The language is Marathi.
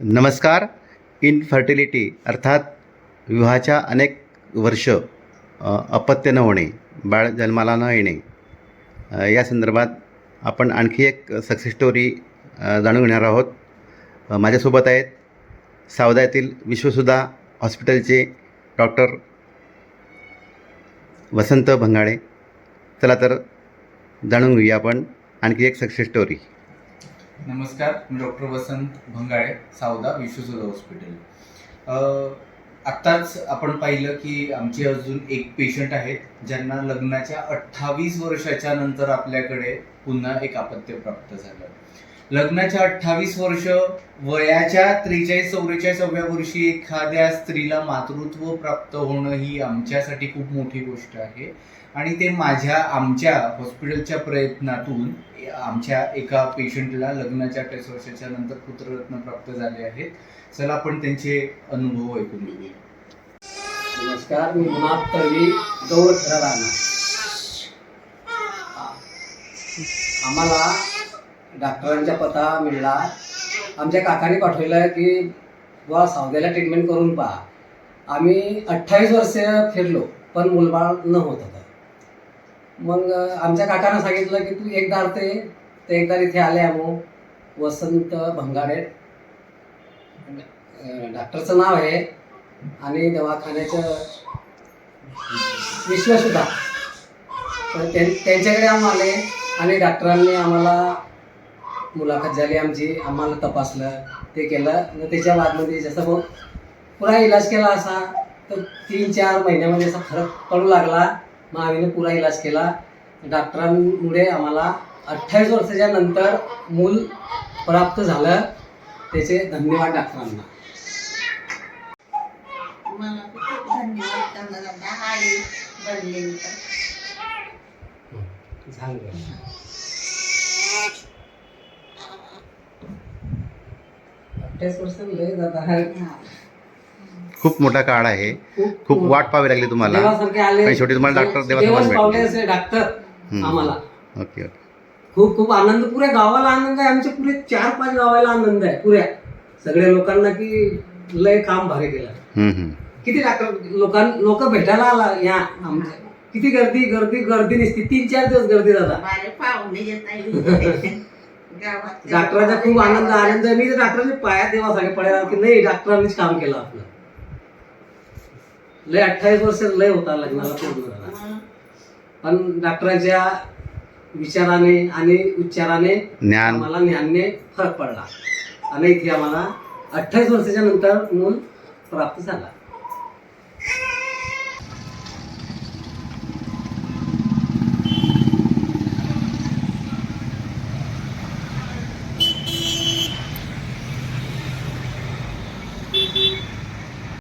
नमस्कार. इनफर्टिलिटी अर्थात विवाहाच्या अनेक वर्ष अपत्य न होणे बाळ जन्माला न येणे या संदर्भात आपण आणखी एक सक्सेस स्टोरी जाणून घेणार आहोत. माझ्यासोबत आहेत सावदा येथील विश्वसुधा हॉस्पिटलचे डॉक्टर वसंत भंगाळे चला तर जाणून घेऊया आपण आणखी एक सक्सेस स्टोरी नमस्कार मी डॉक्टर वसंत भंगाळे सावदा विश्वसुधा हॉस्पिटल. आत्ताच आपण पाहिलं की आमचे अजून एक पेशंट आहेत ज्यांना लग्नाच्या अठ्ठावीस वर्षाच्या नंतर आपल्याकडे पुन्हा एक अपत्य प्राप्त झालं. लग्नाच्या अठ्ठावीस वर्ष वयाच्या त्रेचाळीस चौवेचाळीसाव्या वर्षी एखाद्या स्त्रीला मातृत्व प्राप्त होणं ही आमच्यासाठी खूप मोठी गोष्ट आहे. आणि ते माझ्या आमच्या हॉस्पिटलच्या प्रयत्नातून आमच्या एका पेशंटला लग्नाच्या अठ्ठावीस वर्षाच्या नंतर पुत्ररत्न प्राप्त झाले आहेत. चला आपण त्यांचे अनुभव ऐकून घेऊया. नमस्कार मी मुनाफ तळवी गौर खरा आम्हाला डॉक्टरांचा पत्ता मिळाला. आमच्या काकाने पाठवलं की बुवा सावद्याला ट्रीटमेंट करून पहा. आम्ही अठ्ठावीस वर्ष फिरलो पण मुलबाळ न होत होतं. मग आमच्या काकानं सांगितलं की तू एकदा ते ते एकदा इथे आले आमो वसंत भंगाडे. डॉक्टरचं नाव आहे. आणि दवाखान्याचं विश्वसुद्धा तर त्यां- त्यांच्याकडे आम्ही आले आणि डॉक्टरांनी आम्हाला मुलाखत झाली आमची आम्हाला तपासलं ते केलं. आणि त्याच्या बादमध्ये जसं मग पुरा इलाज केला असा तर तीन चार महिन्यामध्ये असा फरक पडू लागला. मग आम्ही पुरा इलाज केला. डॉक्टरांमुळे आम्हाला अठ्ठावीस वर्षाच्या नंतर मूल प्राप्त झालं. त्याचे धन्यवाद डॉक्टरांना. मला खूप धन्यवाद करणार आहे आई बनलेली तर झालं अठ्ठावीस वर्ष लय जात आहे खूप मोठा काळ आहे. खूप वाट पाहावी लागली तुम्हाला. आणि शेवटी तुम्हाला डॉक्टर डॉक्टर. आम्हाला. Okay okay. खूप खूप आनंद. पुऱ्या गावाला आनंद आहे. आमच्या पुरे चार पाच गावाला आनंद आहे. पुऱ्या. सगळ्या लोकांना की लय काम भारी केलं. किती डॉक्टर लोकां लोक भेटायला आला या आमच्या. किती गर्दी गर्दी गर्दी नसती. तीन चार दिवस गर्दी जातात डॉक्टरांचा खूप आनंद आनंद. मी तर डॉक्टरांच्या पायात देवासारखे पडायला की नाही. डॉक्टरांनीच काम केलं आपलं. लय अठ्ठावीस वर्ष लय होता लग्नाला पूर्ण पण डॉक्टरांच्या विचाराने आणि उच्चाराने ज्ञान. आम्हाला ज्ञानने फरक पडला. आणि इथे आम्हाला अठ्ठावीस वर्षाच्या नंतर मूल प्राप्त झाला.